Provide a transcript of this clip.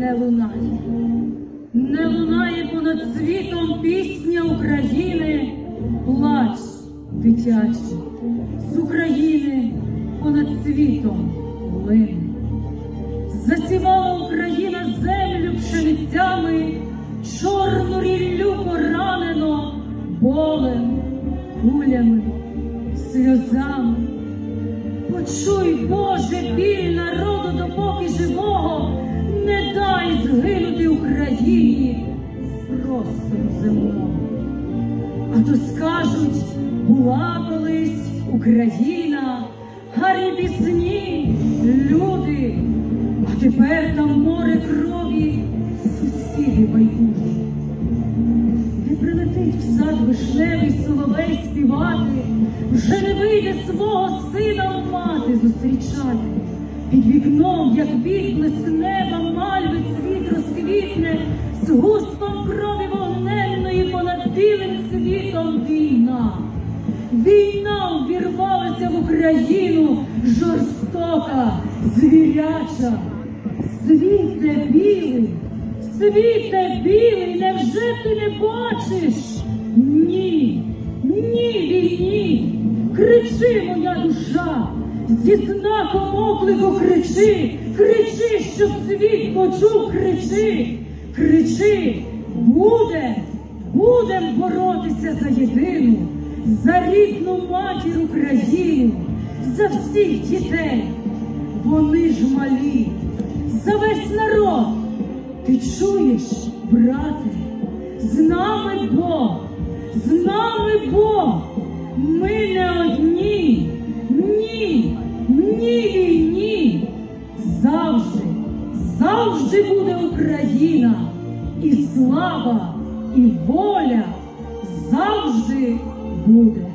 не лунає. Не лунає понад світом пісня України, плач дитячий з України понад світом лине. Засівала Україна землю пшеницями, чорну ріллю поранено болем, кулями, сльозами. Почуй, Боже, біль народу допоки живого, не дай згинути Україні з простору земного. А то скажуть, була колись Україна, гарні пісні, люди, а тепер там море крові, сусіди байдужі. Не прилетить в сад вишневий соловей співати, вже не вийде свого сина мати зустрічати. Під вікном, як відблиск неба, мальви цвіт розквітне, з густом крові вогненної понад білим світом війна. Війна ввірвалася в Україну жорстока, звіряча. Світе білий, світе білий, невже ти не бачиш? Ні, ні, війні, кричи, моя душа, зі знаком оклику кричи, кричи, щоб світ почув, кричи, кричи, буде, будем боротися за єдину, за рідну матір Україну, за всіх дітей. Вони ж малі, за весь народ. Ти чуєш, брате, з нами Бог, з нами Бог. Ми не одні, завжди буде Україна, і слава, і воля завжди буде.